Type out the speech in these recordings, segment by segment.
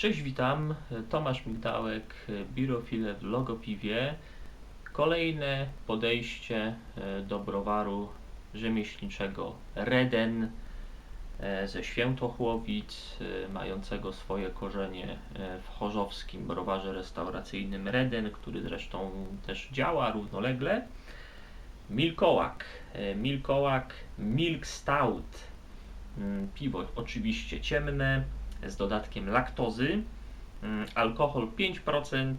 Cześć, witam. Tomasz Migdałek, Birofile w Logopiwie. Kolejne podejście e, do browaru rzemieślniczego Reden e, ze Świętochłowic, e, mającego swoje korzenie w chorzowskim browarze restauracyjnym Reden, który zresztą też działa równolegle. Milkołak. Milkołak Milk Stout. Mm, Piwo oczywiście ciemne, z dodatkiem laktozy, mm, alkohol 5%,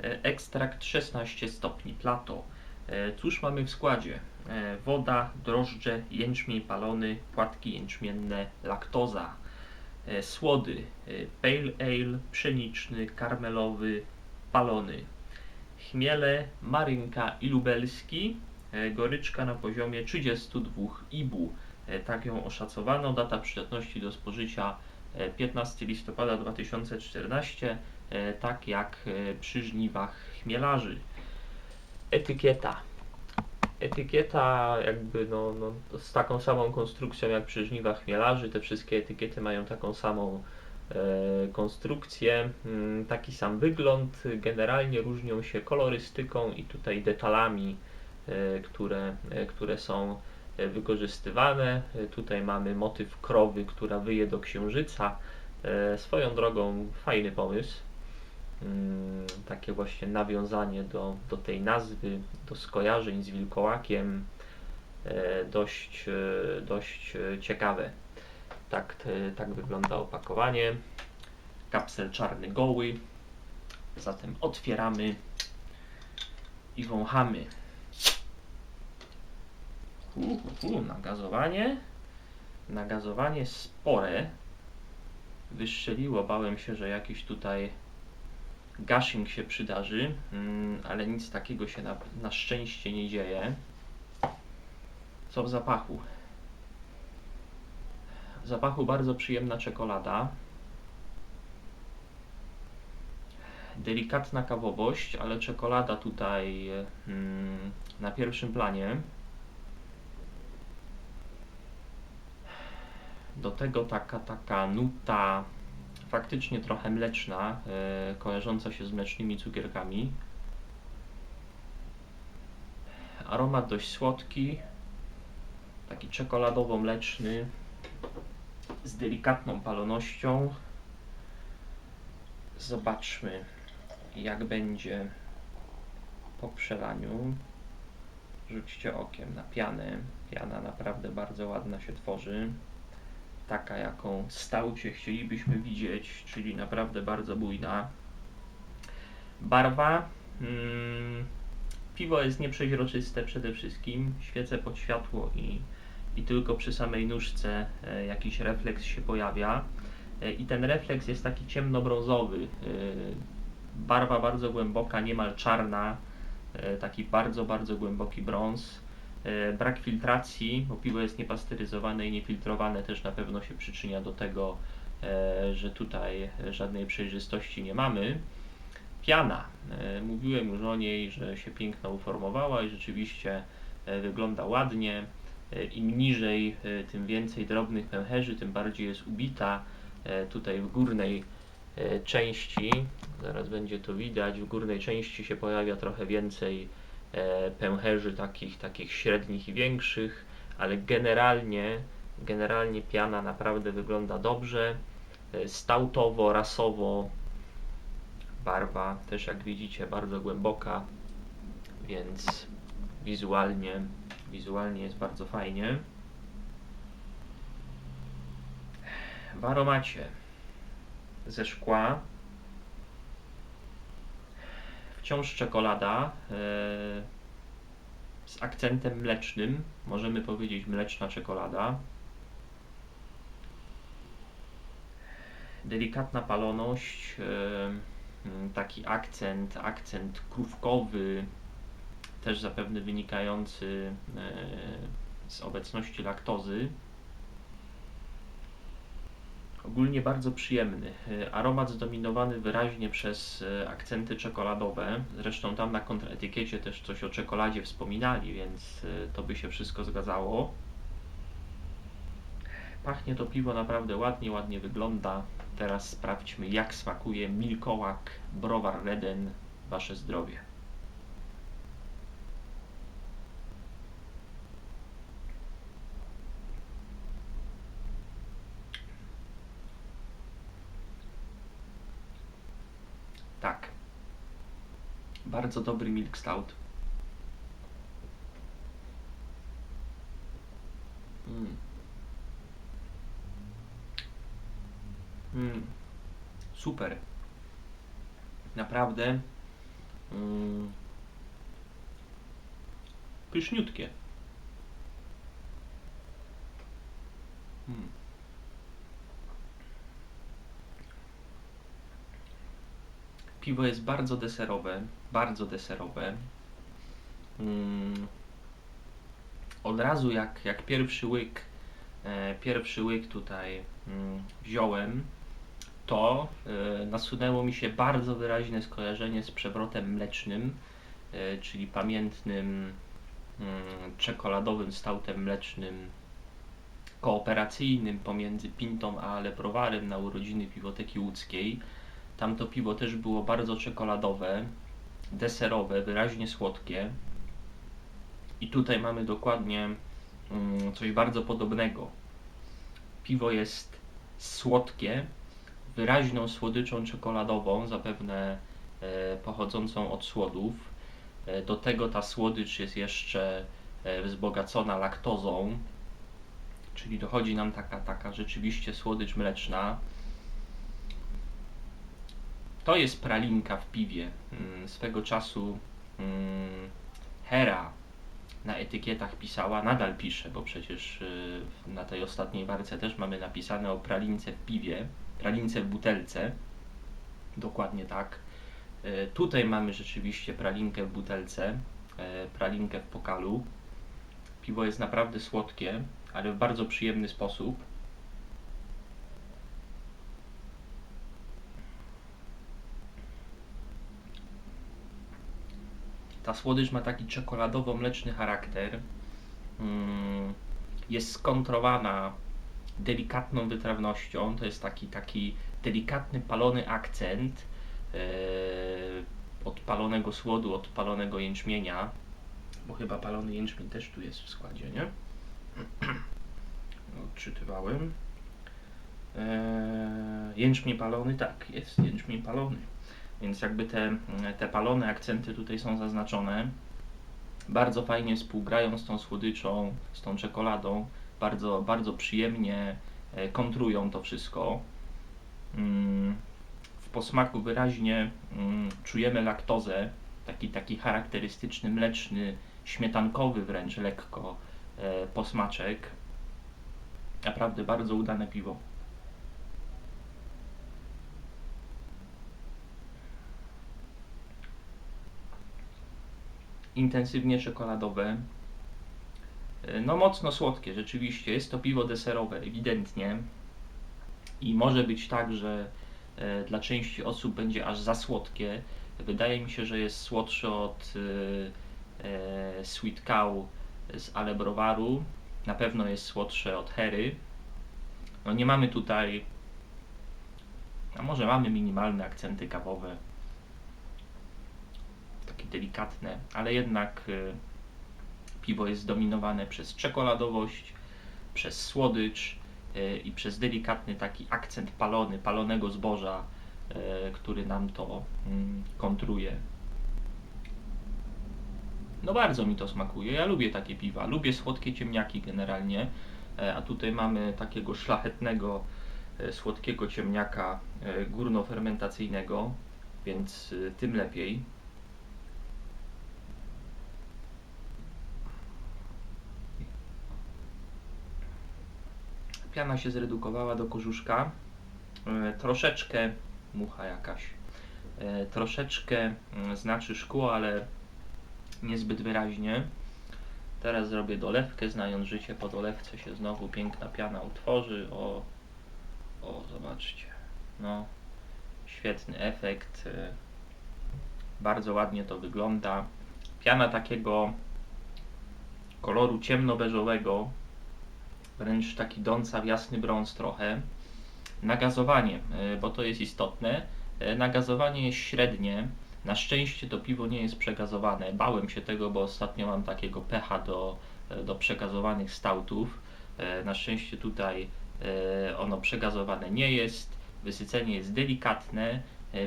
e, ekstrakt 16 stopni plato. E, Cóż mamy w składzie? E, Woda, drożdże, jęczmień palony, płatki jęczmienne, laktoza, słody, pale ale, pszeniczny, karmelowy, palony, chmiele, marynka i lubelski, goryczka na poziomie 32 IBU. Tak ją oszacowano. Data przydatności do spożycia 15 listopada 2014, e, tak jak e, przy żniwach chmielarzy. Etykieta. Etykieta jakby no, no, z taką samą konstrukcją jak przy żniwach chmielarzy. Te wszystkie etykiety mają taką samą e, konstrukcję, mm, taki sam wygląd. Generalnie różnią się kolorystyką i tutaj detalami, które, które są wykorzystywane. E, Tutaj mamy motyw krowy, która wyje do księżyca. E, Swoją drogą fajny pomysł. Mm, Takie właśnie nawiązanie do, do tej nazwy, do skojarzeń z wilkołakiem. E, Dość, e, dość e, ciekawe. Tak, tak wygląda opakowanie. Kapsel czarny goły. Zatem otwieramy i wąchamy. Hu, hu, hu, nagazowanie. Nagazowanie spore. Wystrzeliło, bałem się, że jakiś tutaj gushing się przydarzy, mm, ale nic takiego się na, na szczęście nie dzieje. Co w zapachu? W zapachu bardzo przyjemna czekolada. Delikatna kawowość, ale czekolada tutaj mm, na pierwszym planie. Do tego taka, taka nuta faktycznie trochę mleczna, e, kojarząca się z mlecznymi cukierkami. Aromat dość słodki, taki czekoladowo-mleczny, z delikatną palonością. Zobaczmy, jak będzie po przelaniu. Rzućcie okiem na pianę. Piana naprawdę bardzo ładna się tworzy taka, jaką w stałcie chcielibyśmy widzieć, czyli naprawdę bardzo bujna. Barwa. Mm, piwo jest nieprzeźroczyste przede wszystkim. Świecę pod światło i, i tylko przy samej nóżce e, jakiś refleks się pojawia. E, I ten refleks jest taki ciemnobrązowy. E, barwa bardzo głęboka, niemal czarna. E, taki bardzo, bardzo głęboki brąz. E, Brak filtracji, bo piwo jest niepasteryzowane i niefiltrowane też na pewno się przyczynia do tego, e, że tutaj żadnej przejrzystości nie mamy. Piana. E, Mówiłem już o niej, że się piękno uformowała i rzeczywiście wygląda ładnie. Im niżej, tym więcej drobnych pęcherzy, tym bardziej jest ubita. Tutaj w górnej części, zaraz będzie to widać, w górnej części się pojawia trochę więcej pęcherzy takich, takich średnich i większych, ale generalnie, generalnie piana naprawdę wygląda dobrze, e, stautowo, rasowo, barwa też jak widzicie bardzo głęboka, więc wizualnie, wizualnie jest bardzo fajnie. W aromacie ze szkła wciąż czekolada e, z akcentem mlecznym. Możemy powiedzieć mleczna czekolada. Delikatna paloność, e, taki akcent, akcent krówkowy, też zapewne wynikający e, z obecności laktozy. Ogólnie bardzo przyjemny. E, Aromat zdominowany wyraźnie przez e, akcenty czekoladowe. Zresztą tam na kontraetykiecie też coś o czekoladzie wspominali, więc e, to by się wszystko zgadzało. Pachnie to piwo naprawdę ładnie, ładnie wygląda. teraz sprawdźmy jak smakuje Milkołak Browar Reden. Wasze zdrowie. Tak. Bardzo dobry milk stout. Mm. Mm. Super. Naprawdę. Mm. Pyszniutkie. Mm. Piwo jest bardzo deserowe, bardzo deserowe. Mm. Od razu jak, jak pierwszy łyk, e, pierwszy łyk tutaj mm, wziąłem, to e, nasunęło mi się bardzo wyraźne skojarzenie z przewrotem mlecznym, e, czyli pamiętnym mm, czekoladowym stautem mlecznym kooperacyjnym pomiędzy Pintą a Aleprowarem na urodziny Piwoteki Łódzkiej. Tamto piwo też było bardzo czekoladowe, deserowe, wyraźnie słodkie. I tutaj mamy dokładnie mm, coś bardzo podobnego. Piwo jest słodkie, wyraźną słodyczą czekoladową, zapewne e, pochodzącą od słodów. E, do tego ta słodycz jest jeszcze e, wzbogacona laktozą, czyli dochodzi nam taka, taka rzeczywiście słodycz mleczna. To jest pralinka w piwie. Mm, Swego czasu mm, Hera na etykietach pisała, nadal pisze, bo przecież y, na tej ostatniej warce też mamy napisane o pralince w piwie, pralince w butelce. Dokładnie tak. Y, Tutaj mamy rzeczywiście pralinkę w butelce, y, pralinkę w pokalu. Piwo jest naprawdę słodkie, ale w bardzo przyjemny sposób. Ta słodycz ma taki czekoladowo-mleczny charakter. Mm, Jest skontrowana delikatną wytrawnością. To jest taki, taki delikatny, palony akcent e, od palonego słodu, od palonego jęczmienia. Bo chyba palony jęczmień też tu jest w składzie, nie? Odczytywałem. Eee, jęczmień palony, tak, jest jęczmień palony. Więc jakby te, te palone akcenty tutaj są zaznaczone. Bardzo fajnie współgrają z tą słodyczą, z tą czekoladą. Bardzo, bardzo przyjemnie e, kontrują to wszystko. Mm, W posmaku wyraźnie mm, czujemy laktozę, taki, taki charakterystyczny, mleczny, śmietankowy wręcz lekko e, posmaczek. Naprawdę bardzo udane piwo. Intensywnie czekoladowe. E, No mocno słodkie, rzeczywiście. Jest to piwo deserowe, ewidentnie. I może być tak, że e, dla części osób będzie aż za słodkie. Wydaje mi się, że jest słodsze od e, Sweet Cow z Ale Browaru. Na pewno jest słodsze od Hery. No nie mamy tutaj, a może mamy minimalne akcenty kawowe, takie delikatne, ale jednak y, piwo jest zdominowane przez czekoladowość, przez słodycz y, i przez delikatny taki akcent palony, palonego zboża, y, który nam to mm, kontruje. No bardzo mi to smakuje. Ja lubię takie piwa. Lubię słodkie ciemniaki generalnie. E, A tutaj mamy takiego szlachetnego, e, słodkiego ciemniaka e, górnofermentacyjnego, więc e, tym lepiej. Piana się zredukowała do korzuszka. E, Troszeczkę, mucha jakaś, e, troszeczkę mm, znaczy szkło, ale niezbyt wyraźnie. Teraz zrobię dolewkę, znając życie po dolewce się znowu piękna piana utworzy. O, o zobaczcie. No, świetny efekt. e, Bardzo ładnie to wygląda. Piana takiego koloru ciemno-beżowego, wręcz taki dąca w jasny brąz trochę. Nagazowanie, e, bo to jest istotne. E, Nagazowanie jest średnie. Na szczęście to piwo nie jest przegazowane. Bałem się tego, bo ostatnio mam takiego pecha do, e, do przegazowanych stautów. Na szczęście tutaj ono przegazowane nie jest. Wysycenie jest delikatne.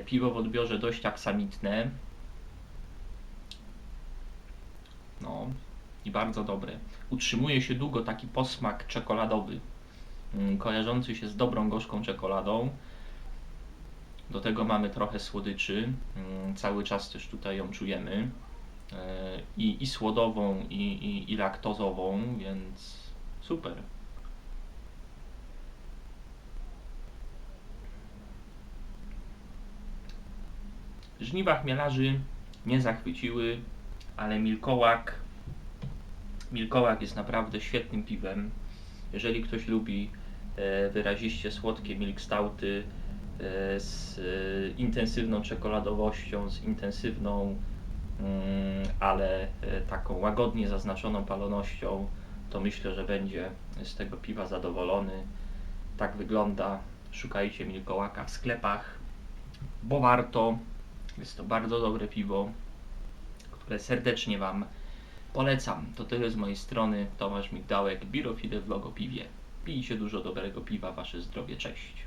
Piwo w odbiorze dość aksamitne. No i bardzo dobre. Utrzymuje się długo taki posmak czekoladowy, mm, kojarzący się z dobrą gorzką czekoladą. Do tego mamy trochę słodyczy, mm, cały czas też tutaj ją czujemy. E, I, i słodową, i, i, i laktozową, więc super. Żniwa chmielarzy nie zachwyciły, ale Milkołak Milkołak jest naprawdę świetnym piwem. Jeżeli ktoś lubi e, wyraziście słodkie milk stouty e, z e, intensywną czekoladowością, z intensywną, mm, ale taką łagodnie zaznaczoną palonością, to myślę, że będzie z tego piwa zadowolony. Tak wygląda. Szukajcie Milkołaka w sklepach, bo warto. Jest to bardzo dobre piwo, które serdecznie Wam Polecam. To tyle z mojej strony. Tomasz Migdałek, Birofile w Logopiwie. Pijcie dużo dobrego piwa, Wasze zdrowie, cześć.